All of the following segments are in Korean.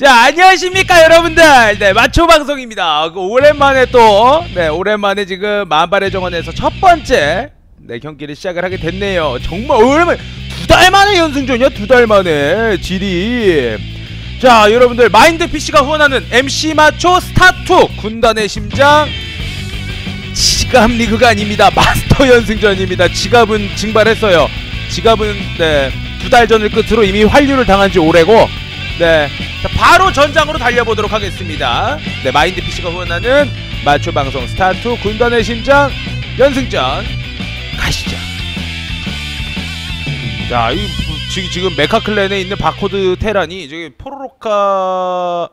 자 안녕하십니까 여러분들. 네 마초 방송입니다. 그 오랜만에 또네 오랜만에 지금 만발의 정원에서 첫 번째 네 경기를 시작을 하게 됐네요. 정말 오랜만에 두 달 만에 연승전이야 두 달 만에. 질이 자 여러분들 마인드 PC가 후원하는 MC 마초 스타투. 군단의 심장. 지갑 리그가 아닙니다. 마스터 연승전입니다. 지갑은 증발했어요. 지갑은 네 두 달 전을 끝으로 이미 환류를 당한 지 오래고 네. 자, 바로 전장으로 달려보도록 하겠습니다. 네, 마인드 PC가 후원하는 마초 방송 스타트 군단의 심장 연승전 가시죠. 자, 이 지금 메카 클랜에 있는 바코드 테란이 저기 포로로카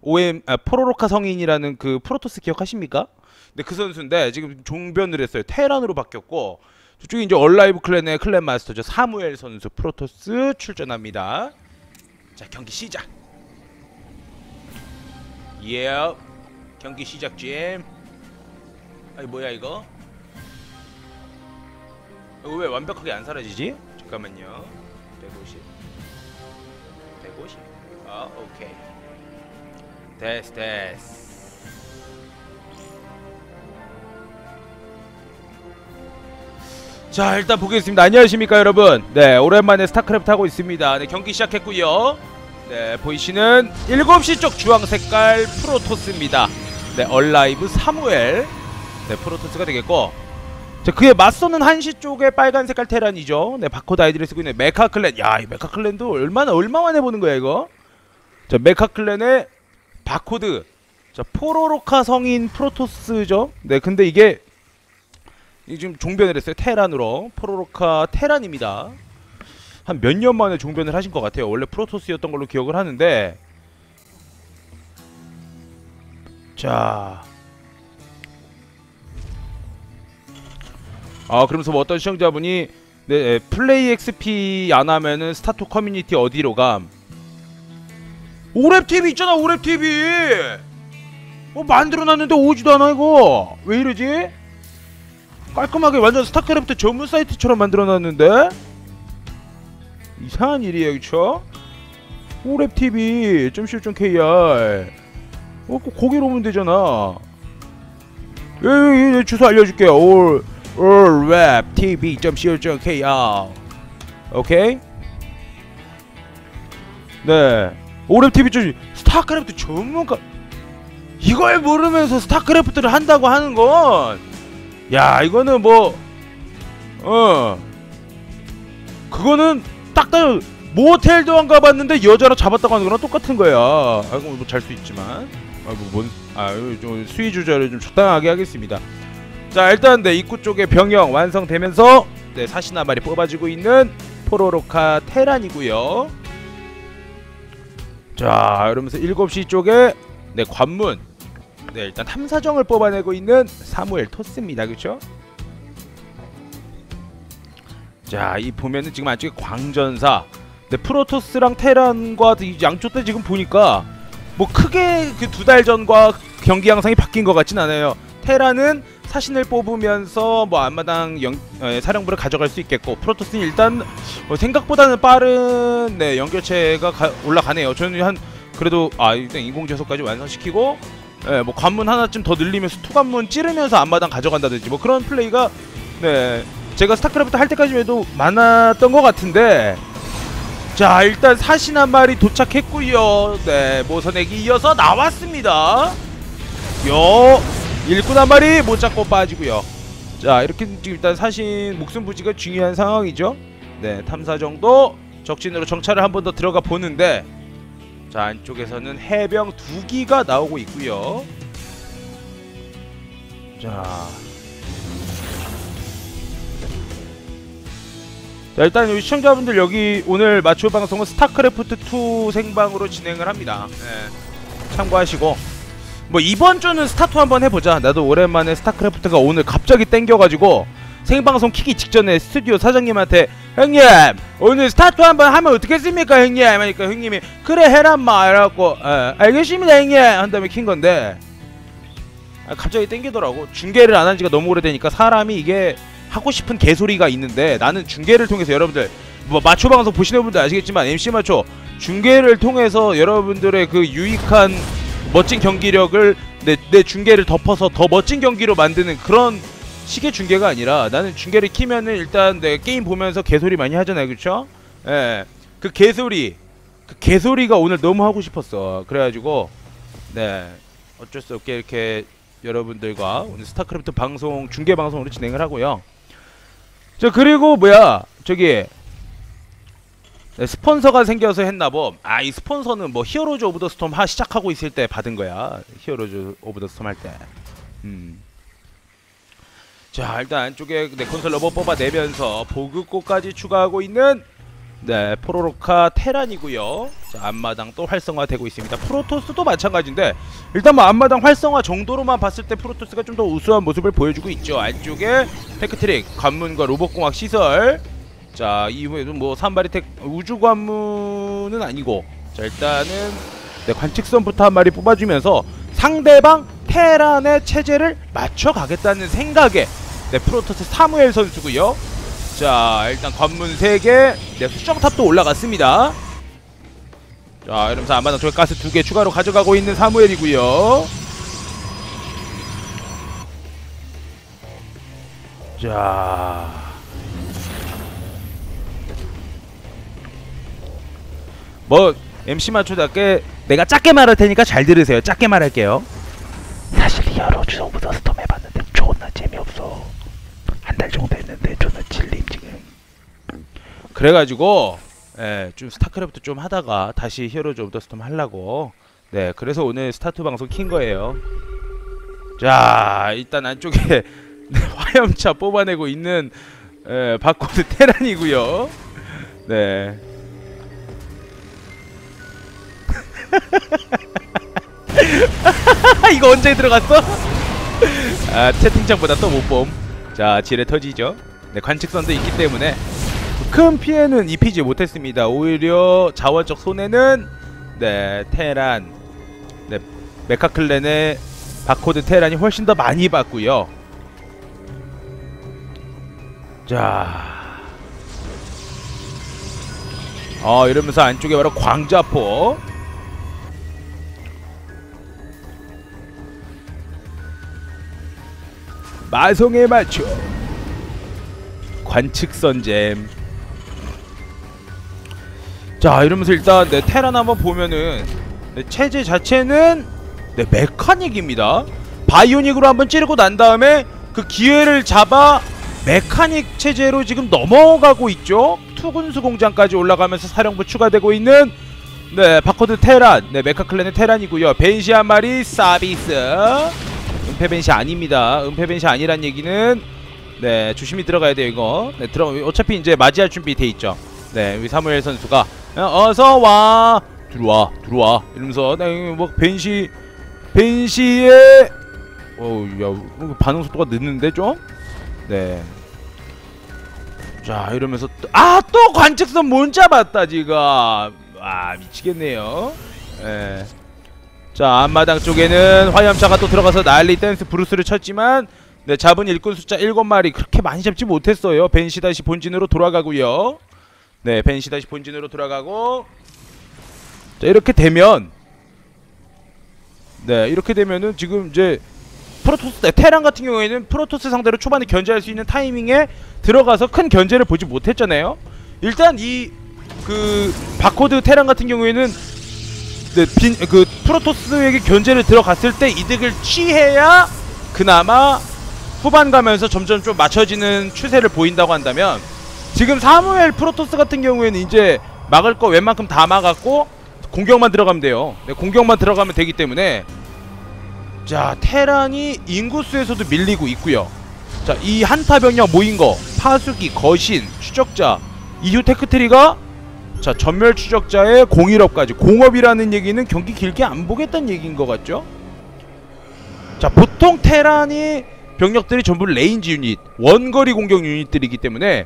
OM 아, 포로로카 성인이라는 그 프로토스 기억하십니까? 네, 그 선수인데 지금 종변을 했어요. 테란으로 바뀌었고 저쪽에 이제 얼라이브 클랜의 클랜 마스터죠. 사무엘 선수 프로토스 출전합니다. 자 경기 시작 예 경기 시작 잼 아니 뭐야 이거? 이거 왜 완벽하게 안 사라지지? 잠깐만요. 150 150 아 오케이. 됐어 됐어. 자 일단 보겠습니다. 안녕하십니까 여러분? 네 오랜만에 스타크래프트 하고 있습니다. 네 경기 시작했고요 네 보이시는 7시 쪽 주황 색깔 프로토스입니다. 네 얼라이브 사무엘. 네 프로토스가 되겠고. 자 그에 맞서는 한시 쪽에 빨간 색깔 테란이죠. 네 바코드 아이디를 쓰고 있는 메카 클랜. 야 이 메카 클랜도 얼마나 얼마 만에 보는 거야 이거? 자 메카 클랜의 바코드. 자 포로로카 성인 프로토스죠? 네 근데 이게 이 지금 종변을 했어요. 테란으로. 포로로카 테란입니다 한 몇 년 만에 종변을 하신 것 같아요 원래 프로토스였던 걸로 기억을 하는데 자 아, 그러면서 뭐 어떤 시청자분이 네, 에, 플레이 XP 안 하면은 스타트 커뮤니티 어디로 감? 오랩 TV 있잖아, 오랩 TV. 뭐 만들어 놨는데 오지도 않아 이거. 왜 이러지? 깔끔하게 완전 스타크래프트 전문 사이트처럼 만들어 놨는데 이상한 일이에요, 그쵸? 오랩 TV .co .kr 어, 그 거기로 오면 되잖아. 예, 예, 예, 주소 알려줄게요. 올 올웹 tv .co .kr 오케이? 네. 오랩 TV 좀 스타크래프트 전문가 이걸 모르면서 스타크래프트를 한다고 하는 건 야, 이거는 뭐 어. 그거는 딱 따, 모텔도 안 가봤는데 여자로 잡았다고 하는 거랑 똑같은 거야. 아이고 뭐잘 수 있지만, 아이고 뭔, 아좀 수위 조절을 좀 적당하게 하겠습니다. 자 일단 네 입구 쪽에 병영 완성되면서 네 마리 뽑아지고 있는 포로로카 테란이고요. 자 이러면서 7시 쪽에 네 관문 네 일단 탐사정을 뽑아내고 있는 사무엘 토스입니다 그쵸? 자 이 보면은 지금 안쪽에 광전사. 네 프로토스랑 테란과 이 양쪽 때 지금 보니까 뭐 크게 그 두 달 전과 경기 양상이 바뀐 것 같진 않아요. 테란은 사신을 뽑으면서 뭐 앞마당 영, 에, 사령부를 가져갈 수 있겠고 프로토스는 일단 어, 생각보다는 빠른 네, 연결체가 가, 올라가네요. 저는 한 그래도 아 일단 인공제소까지 완성시키고 예, 뭐 관문 하나쯤 더 늘리면서 투관문 찌르면서 앞마당 가져간다든지 뭐 그런 플레이가 네 제가 스타크래프트 할 때까지만 해도 많았던 것 같은데. 자 일단 사신 한 마리 도착했고요. 네 모선액이 이어서 나왔습니다. 요 일꾼 한 마리 못 잡고 빠지고요. 자 이렇게 지금 일단 사신 목숨 부지가 중요한 상황이죠. 네 탐사 정도 적진으로 정찰을 한 번 더 들어가 보는데. 자 안쪽에서는 해병 두 기가 나오고 있고요. 자, 자 일단 우리 시청자분들 여기 오늘 마초 방송은 스타크래프트 2 생방으로 진행을 합니다. 네, 참고하시고. 뭐 이번 주는 스타트 한번 해보자. 나도 오랜만에 스타크래프트가 오늘 갑자기 땡겨가지고 생방송 키기 직전에 스튜디오 사장님한테 형님 오늘 스타트 한번 하면 어떻겠습니까 형님? 하니까 형님이 그래 해란마. 이래갖고 에, 알겠습니다 형님. 한 다음에 킨 건데. 아, 갑자기 땡기더라고. 중계를 안 한 지가 너무 오래되니까 사람이 이게 하고 싶은 개소리가 있는데 나는 중계를 통해서 여러분들 뭐 마초 방송 보시는 분들 아시겠지만 MC 마초 중계를 통해서 여러분들의 그 유익한 멋진 경기력을 내, 내 중계를 덮어서 더 멋진 경기로 만드는 그런 식의 중계가 아니라 나는 중계를 키면은 일단 내 게임 보면서 개소리 많이 하잖아요 그쵸? 예. 그 개소리 그 개소리가 오늘 너무 하고 싶었어 그래가지고 네 어쩔 수 없게 이렇게 여러분들과 오늘 스타크래프트 방송 중계 방송으로 진행을 하고요 자 그리고 뭐야? 저기 네, 스폰서가 생겨서 했나보 아이 스폰서는 뭐 히어로즈 오브 더 스톰 하 시작하고 있을 때 받은 거야. 히어로즈 오브 더 스톰 할때. 음. 자 일단 안쪽에 네, 콘솔 러버 뽑아내면서 보급고까지 추가하고 있는 네 포로로카 테란이고요. 자 앞마당 또 활성화되고 있습니다. 프로토스도 마찬가지인데 일단 뭐 앞마당 활성화 정도로만 봤을 때 프로토스가 좀 더 우수한 모습을 보여주고 있죠. 안쪽에 테크트릭 관문과 로봇공학 시설. 자 이후에도 뭐 산바리 텍 우주 관문은 아니고 자 일단은 네, 관측선부터 한 마리 뽑아주면서 상대방 테란의 체제를 맞춰가겠다는 생각에 네 프로토스 사무엘 선수고요 자 일단 관문 3개. 네 수정탑도 올라갔습니다. 자 이러면서 안마당 쪽에 가스 2개 추가로 가져가고 있는 사무엘이고요. 자. 뭐 MC 맞춰답게 내가 작게 말할 테니까 잘 들으세요. 작게 말할게요. 사실 오브 더 스톰 해봤는데 존나 재미없어. 한 달 정도 했는데 존나 질림 지금. 그래가지고 예, 좀 스타크래프트 좀 하다가 다시 히어로즈 오브 더 스톰 하려고. 네 그래서 오늘 스타트 방송 킨 거예요. 자 일단 안쪽에 네, 화염차 뽑아내고 있는 예, 바코드 테란이고요. 네. 이거 언제 들어갔어? 아 채팅창보다 또 못봄. 자 지뢰 터지죠 네 관측선도 있기 때문에 큰 피해는 입히지 못했습니다. 오히려 자원적 손해는 네 테란 네 메카클랜의 바코드 테란이 훨씬 더 많이 받고요. 자. 어, 이러면서 안쪽에 바로 광자포. 마성에 맞춰 관측선잼. 자 이러면서 일단 네, 테란 한번 보면은 네, 체제 자체는 네, 메카닉입니다. 바이오닉으로 한번 찌르고 난 다음에 그 기회를 잡아 메카닉 체제로 지금 넘어가고 있죠? 투군수 공장까지 올라가면서 사령부 추가되고 있는 네 바코드 테란. 네 메카클랜의 테란이고요. 벤시 한 마리 서비스. 은폐 벤시 아닙니다. 은폐 벤시 아니란 얘기는 네 조심히 들어가야 돼요 이거. 네 들어 어차피 이제 맞이할 준비 돼 있죠. 네 우리 사무엘 선수가 어, 어서 와 들어와 들어와 이러면서 네뭐 벤시 벤시의 어야 반응 속도가 늦는데 좀. 네. 자 이러면서 아 또 관측선 못 잡았다 지금. 아 미치겠네요. 예. 자 앞마당 쪽에는 화염차가 또 들어가서 난리 댄스 브루스를 쳤지만 네 잡은 일꾼 숫자 7마리 그렇게 많이 잡지 못했어요. 벤시 다시 본진으로 돌아가고요. 네 벤시 다시 본진으로 돌아가고. 자 이렇게 되면 네 이렇게 되면은 지금 이제 프로토스 네, 테란 같은 경우에는 프로토스 상대로 초반에 견제할 수 있는 타이밍에 들어가서 큰 견제를 보지 못했잖아요. 일단 이 그 바코드 테란 같은 경우에는 네, 빈, 그 프로토스에게 견제를 들어갔을 때 이득을 취해야 그나마 후반 가면서 점점 좀 맞춰지는 추세를 보인다고 한다면 지금 사무엘 프로토스 같은 경우에는 이제 막을 거 웬만큼 다 막았고 공격만 들어가면 돼요. 네, 공격만 들어가면 되기 때문에 자 테란이 인구수에서도 밀리고 있고요. 자이 한타 병력 모인 거 파수기, 거신, 추적자 이후 테크트리가 자 전멸 추적자의 공일업까지 공업이라는 얘기는 경기 길게 안 보겠다는 얘기인 것 같죠? 자 보통 테란이 병력들이 전부 레인지 유닛 원거리 공격 유닛들이기 때문에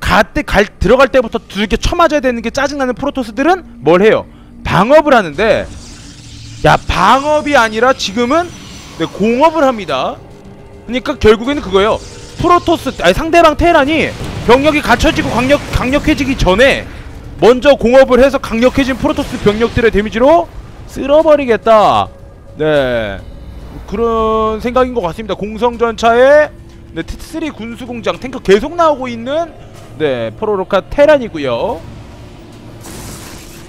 갈때 갈 들어갈 때부터 두개 쳐맞아야 되는 게 짜증나는 프로토스들은 뭘 해요? 방업을 하는데 야 방업이 아니라 지금은 네, 공업을 합니다. 그러니까 결국에는 그거예요. 프로토스 아니 상대방 테란이 병력이 갖춰지고 강력 강력해지기 전에 먼저 공업을 해서 강력해진 프로토스 병력들의 데미지로 쓸어버리겠다. 네 그런 생각인 것 같습니다. 공성전차에 네 T3 군수공장 탱크 계속 나오고 있는 네 포로로카 테란이고요.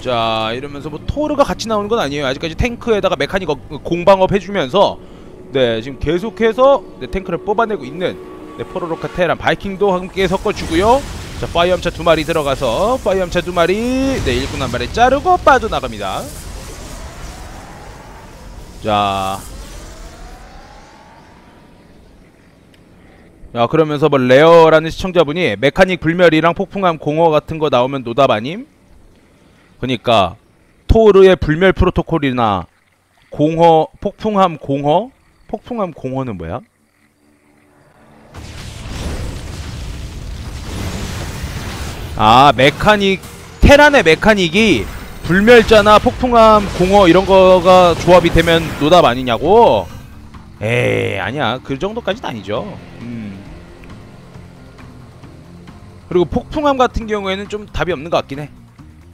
자 이러면서 뭐 토르가 같이 나오는 건 아니에요. 아직까지 탱크에다가 메카닉 어- 공방업 해주면서 네 지금 계속해서 네, 탱크를 뽑아내고 있는 네 포로로카 테란 바이킹도 함께 섞어주고요. 자 파이엄차 두 마리 들어가서 파이엄차 두 마리 네 일꾼 한 마리 자르고 빠져나갑니다. 자. 야 그러면서 뭐 레어라는 시청자분이 메카닉 불멸이랑 폭풍함 공허 같은 거 나오면 노답 아님? 그니까 토르의 불멸 프로토콜이나 공허 폭풍함 공허 폭풍함 공허는 뭐야? 아 메카닉 테란의 메카닉이 불멸자나 폭풍함 공허 이런 거가 조합이 되면 노답 아니냐고? 에이 아니야 그 정도까지는 아니죠. 음. 그리고 폭풍함 같은 경우에는 좀 답이 없는 것 같긴 해.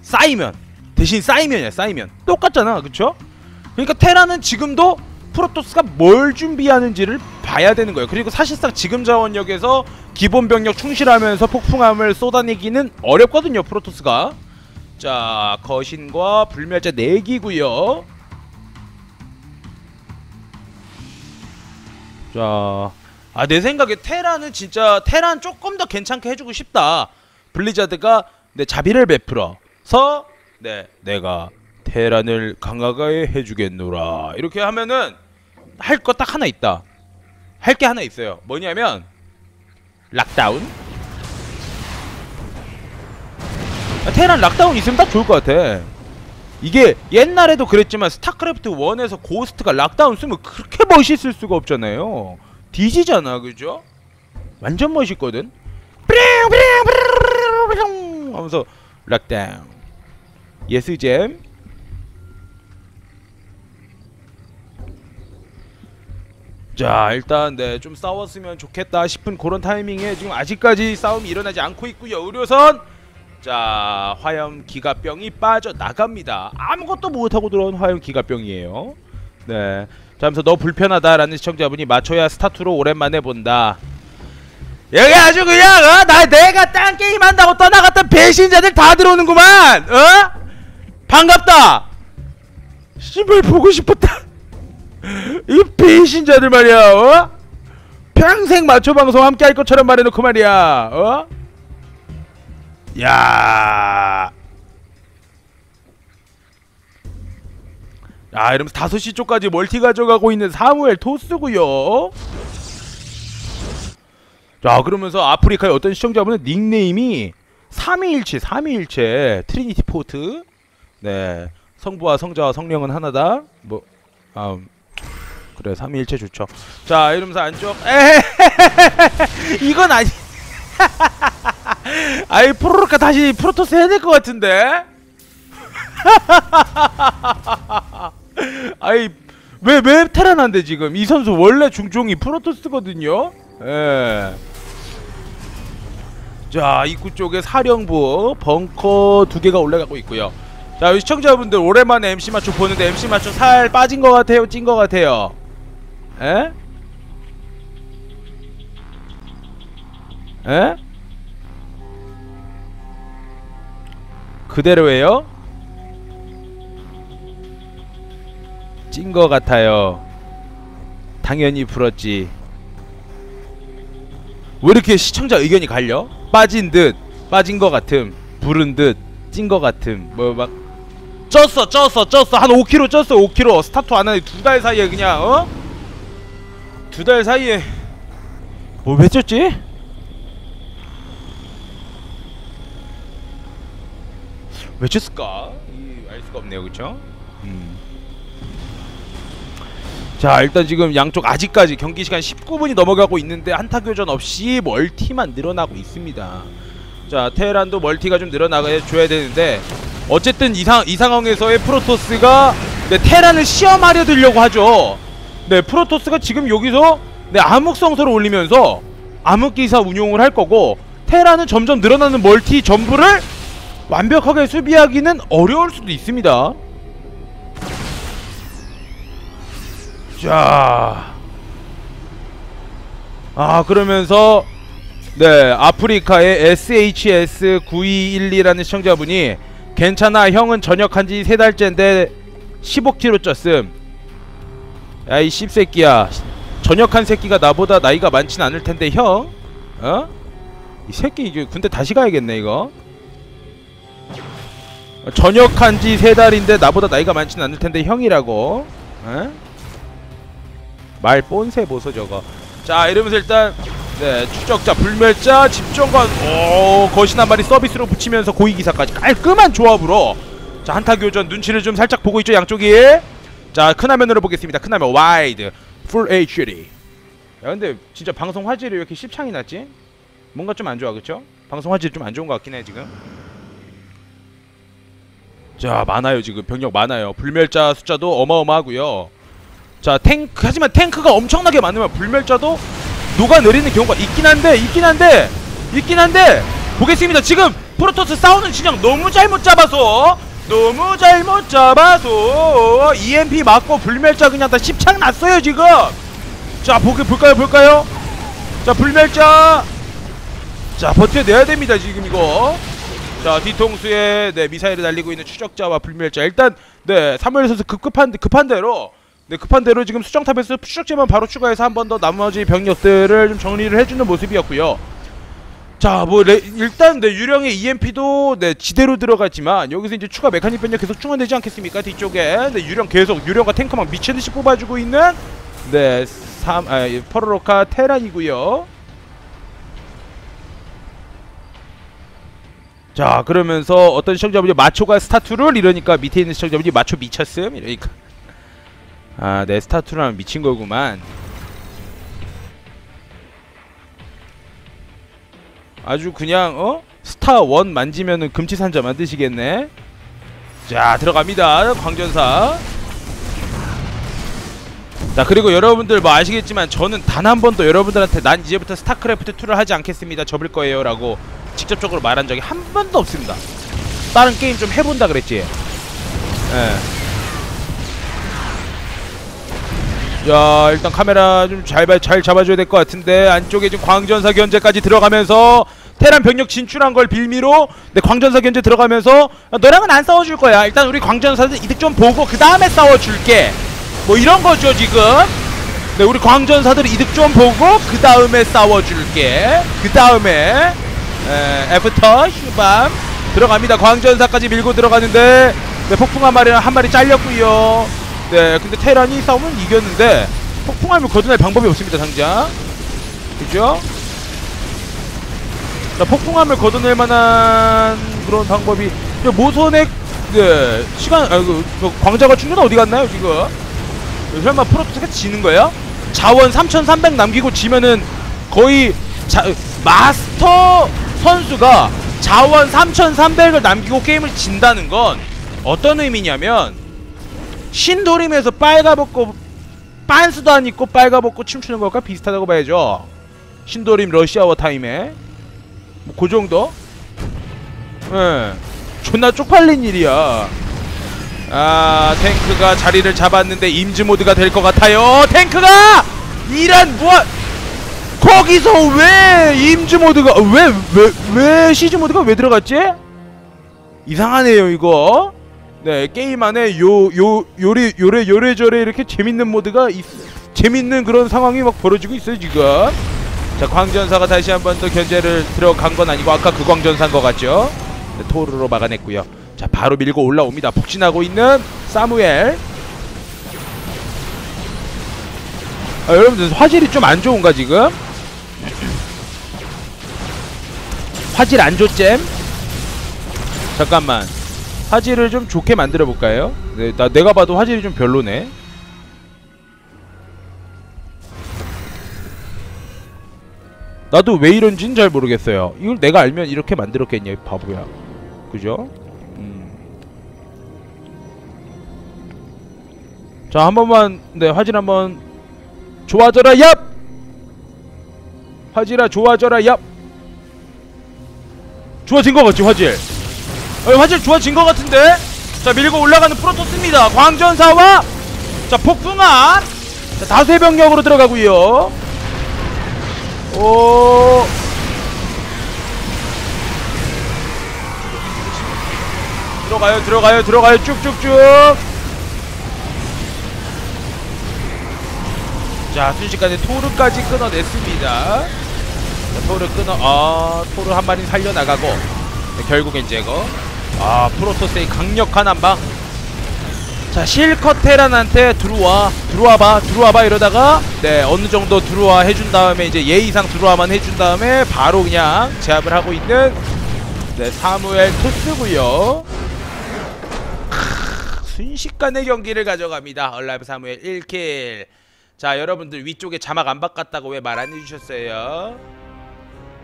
쌓이면. 대신 쌓이면이야 쌓이면. 똑같잖아 그쵸? 그러니까 테라는 지금도 프로토스가 뭘 준비하는지를 봐야 되는 거예요. 그리고 사실상 지금 자원력에서 기본 병력 충실하면서 폭풍함을 쏟아내기는 어렵거든요 프로토스가. 자 거신과 불멸자 4기고요. 자, 아 내 생각에 테란은 진짜 테란 조금 더 괜찮게 해주고 싶다. 블리자드가 내 자비를 베풀어서 네 내가 테란을 강하게 해주겠노라 이렇게 하면은 할 거 딱 하나 있다. 할 게 하나 있어요. 뭐냐면 락다운. 아, 테란 락다운 있으면 딱 좋을 것 같아. 이게 옛날에도 그랬지만 스타크래프트 1에서 고스트가 락다운 쓰면 그렇게 멋있을 수가 없잖아요. 뒤지잖아, 그죠? 완전 멋있거든. 하면서 락다운. 예스잼. 자 일단 네 좀 싸웠으면 좋겠다 싶은 그런 타이밍에 지금 아직까지 싸움이 일어나지 않고 있고요 의료선 자 화염 기가병이 빠져 나갑니다 아무것도 못하고 들어온 화염 기가병이에요 네 자, 하면서 너 불편하다라는 시청자분이 맞춰야 스타투로 오랜만에 본다 여기 아주 그냥 어? 나 내가 딴 게임 한다고 떠나갔던 배신자들 다 들어오는구만 어? 반갑다 씨발 보고 싶었다 이 배신자들 말이야 어? 평생 맞춰 방송 함께 할 것처럼 말해놓고 말이야 어? 야. 야, 이러면서 5시 쪽까지 멀티 가져가고 있는 사무엘 토스고요. 자, 그러면서 아프리카의 어떤 시청자분은 닉네임이 3위일체, 3위일체 트리니티 포트. 네. 성부와 성자와 성령은 하나다. 뭐 아, 그래 3위일체 좋죠. 자, 이러면서 안쪽. 에헤헤헤헤 이건 아니. 아이 프로로카 다시 프로토스 해야 될 것 같은데 아이 왜 왜 테란한데 지금 이 선수 원래 중종이 프로토스거든요 예. 자 입구 쪽에 사령부 벙커 두 개가 올라가고 있고요 자 시청자분들 오랜만에 MC 마초 보는데 MC 마초 살 빠진 것 같아요 찐 것 같아요 에? 에? 그대로예요? 찐 거 같아요. 당연히 불었지. 왜 이렇게 시청자 의견이 갈려? 빠진 듯, 빠진 거 같음, 부른 듯, 찐 거 같음, 뭐 막 쪘어, 쪘어, 쪘어, 한 5kg 쪘어, 5kg. 스타트 안 하니 두달 사이에 그냥 어? 두 달 사이에 뭐 왜 쪘지? 왜 쳤을까? 이, 알 수가 없네요, 그렇죠? 음. 자, 일단 지금 양쪽 아직까지 경기 시간 19분이 넘어가고 있는데 한타 교전 없이 멀티만 늘어나고 있습니다. 자, 테헤란도 멀티가 좀 늘어나가 줘야 되는데 어쨌든 이, 상, 이 상황에서의 프로토스가 네, 테란을 시험하려 들려고 하죠. 네, 프로토스가 지금 여기서 네, 암흑성서를 올리면서 암흑기사 운용을 할 거고 테라는 점점 늘어나는 멀티 전부를 완벽하게 수비하기는 어려울 수도 있습니다. 자, 아 그러면서 네 아프리카의 SHS9212라는 시청자분이 괜찮아 형은 전역한 지 세 달째인데 15kg 쪘음. 야이 씹새끼야. 전역한 새끼가 나보다 나이가 많진 않을 텐데 형? 어? 이 새끼 이제 군대 다시 가야겠네 이거. 전역한 지 세 달인데 나보다 나이가 많진 않을 텐데 형이라고. 어? 말 뽐새 보소 저거. 자 이러면서 일단 네 추적자 불멸자 집정관 오 거신 한 마리 서비스로 붙이면서 고위기사까지 깔끔한 조합으로. 자 한타 교전 눈치를 좀 살짝 보고 있죠 양쪽이. 자 큰 화면으로 보겠습니다. 큰 화면 와이드 풀 HD 야 근데 진짜 방송 화질이 왜 이렇게 십창이 났지? 뭔가 좀 안 좋아 그쵸? 방송 화질이 좀안 좋은 것 같긴 해 지금. 자 많아요 지금. 병력 많아요. 불멸자 숫자도 어마어마하고요 자 탱크 하지만 탱크가 엄청나게 많으면 불멸자도 녹아내리는 경우가 있긴 한데 있긴 한데 있긴 한데 보겠습니다. 지금 프로토스 싸우는 진영 너무 잘못 잡아서 너무 잘못 잡아서 EMP 맞고 불멸자 그냥 다 십창 났어요 지금. 자 보게 볼까요 볼까요? 자 불멸자. 자 버텨내야 됩니다 지금 이거. 자 뒤통수에 네 미사일을 날리고 있는 추적자와 불멸자. 일단 네 사무엘 선수 급급한 급한 대로 네 급한 대로 지금 수정탑에서 추적자만 바로 추가해서 한 번 더 나머지 병력들을 좀 정리를 해주는 모습이었고요. 자, 뭐 레, 일단 네 유령의 EMP도 네 지대로 들어갔지만 여기서 이제 추가 메카닉 변력 계속 충원되지 않겠습니까? 뒤쪽에 네 유령 계속 유령과 탱크 막 미친 듯이 뽑아주고 있는 네 삼, 아, 예, 퍼로로카 테란이고요. 자 그러면서 어떤 시청자분이 마초가 스타투를 이러니까 밑에 있는 시청자분이 마초 미쳤음 이러니까 아, 내 스타투라면 미친 거구만. 아주 그냥 어? 스타 원 만지면은 금치산자 만드시겠네. 자, 들어갑니다. 광전사. 자, 그리고 여러분들 뭐 아시겠지만 저는 단 한 번도 여러분들한테 난 이제부터 스타크래프트 2를 하지 않겠습니다. 접을 거예요 라고 직접적으로 말한 적이 한 번도 없습니다. 다른 게임 좀 해본다 그랬지. 예. 자 일단 카메라 좀 잘 잘 잡아줘야 될 것 같은데 안쪽에 지금 광전사 견제까지 들어가면서 테란 병력 진출한 걸 빌미로 네 광전사 견제 들어가면서 아, 너랑은 안 싸워줄 거야. 일단 우리 광전사들 이득 좀 보고 그 다음에 싸워줄게. 뭐 이런 거죠 지금? 네 우리 광전사들 이득 좀 보고 그 다음에 싸워줄게. 그 다음에 애프터 휴밤 들어갑니다. 광전사까지 밀고 들어가는데 네 폭풍 한 마리 한 마리 잘렸고요 네, 근데 테란이 싸우면 이겼는데 폭풍함을 거둬낼 방법이 없습니다, 당장. 그죠? 자, 폭풍함을 거둬낼 만한 그런 방법이 저 모선액 네, 시간 아 그, 저 광자가 충전 어디 갔나요, 지금? 설마 프로토스가 지는 거야? 자원 3,300 남기고 지면은 거의 자, 마스터 선수가 자원 3,300을 남기고 게임을 진다는 건 어떤 의미냐면 신도림에서 빨가벗고 빤스도 안 입고 빨가벗고 춤추는 것과 비슷하다고 봐야죠. 신도림 러시아워 타임에. 뭐 그 정도? 예. 존나 쪽팔린 일이야. 아 탱크가 자리를 잡았는데 임즈 모드가 될 것 같아요. 탱크가! 이란 무엇 거기서 왜 임즈 모드가 왜 왜 왜 시즈 모드가 왜 들어갔지? 이상하네요 이거 네 게임 안에 요 요 요래 요래 요래저래 이렇게 재밌는 모드가 있, 재밌는 그런 상황이 막 벌어지고 있어요 지금. 자 광전사가 다시 한 번 더 견제를 들어간 건 아니고 아까 그 광전사인 것 같죠? 네, 토르로 막아냈고요. 자 바로 밀고 올라옵니다. 북진하고 있는 사무엘. 아, 여러분들 화질이 좀 안 좋은가 지금? 화질 안 좋잼? 잠깐만 화질을 좀 좋게 만들어 볼까요? 네, 나 내가 봐도 화질이 좀 별로네. 나도 왜 이런지는 잘 모르겠어요. 이걸 내가 알면 이렇게 만들었겠냐, 이 바보야. 그죠? 음. 자, 한 번만, 네, 화질 한 번 좋아져라, 얍! 화질아, 좋아져라, 얍! 좋아진 것 같지 화질 어, 화질 좋아진 것 같은데? 자 밀고 올라가는 프로토스입니다. 광전사와 자 폭풍함 자, 다수의 병력으로 들어가고요. 오. 들어가요 들어가요 들어가요. 쭉쭉쭉. 자 순식간에 토르까지 끊어냈습니다. 자, 토르 끊어 아 토르 한 마리 살려나가고 네, 결국엔 제거 아 프로토스의 강력한 한방. 자 실컷 테란한테 들어와 들어와봐 들어와봐 이러다가 네 어느정도 들어와 해준 다음에 이제 예의상 들어와만 해준 다음에 바로 그냥 제압을 하고 있는 네 사무엘 토스고요. 크, 순식간에 경기를 가져갑니다. 얼라이브 사무엘 1킬. 자 여러분들 위쪽에 자막 안 바꿨다고 왜 말 안 해주셨어요?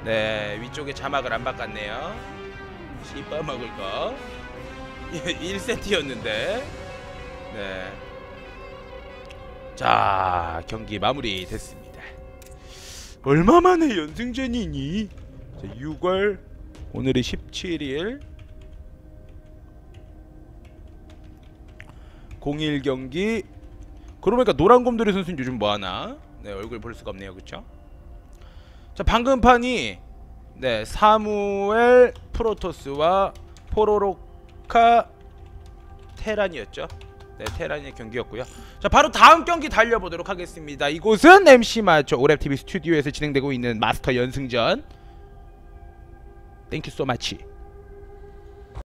네 위쪽에 자막을 안 바꿨네요 먹을 거 1세트였는데. 네. 자 경기 마무리 됐습니다. 얼마 만에 연승전이니? 자, 6월 오늘이 17일. 01 경기. 그러고 보니까 노란곰돌이 선수는 요즘 뭐하나? 네 얼굴 볼 수가 없네요. 그쵸? 자 방금 판이 네 사무엘 프로토스와 포로로카 테란이었죠. 네 테란의 경기였고요. 자 바로 다음 경기 달려보도록 하겠습니다. 이곳은 MC 마초 오랩TV 스튜디오에서 진행되고 있는 마스터 연승전. 땡큐 소 마치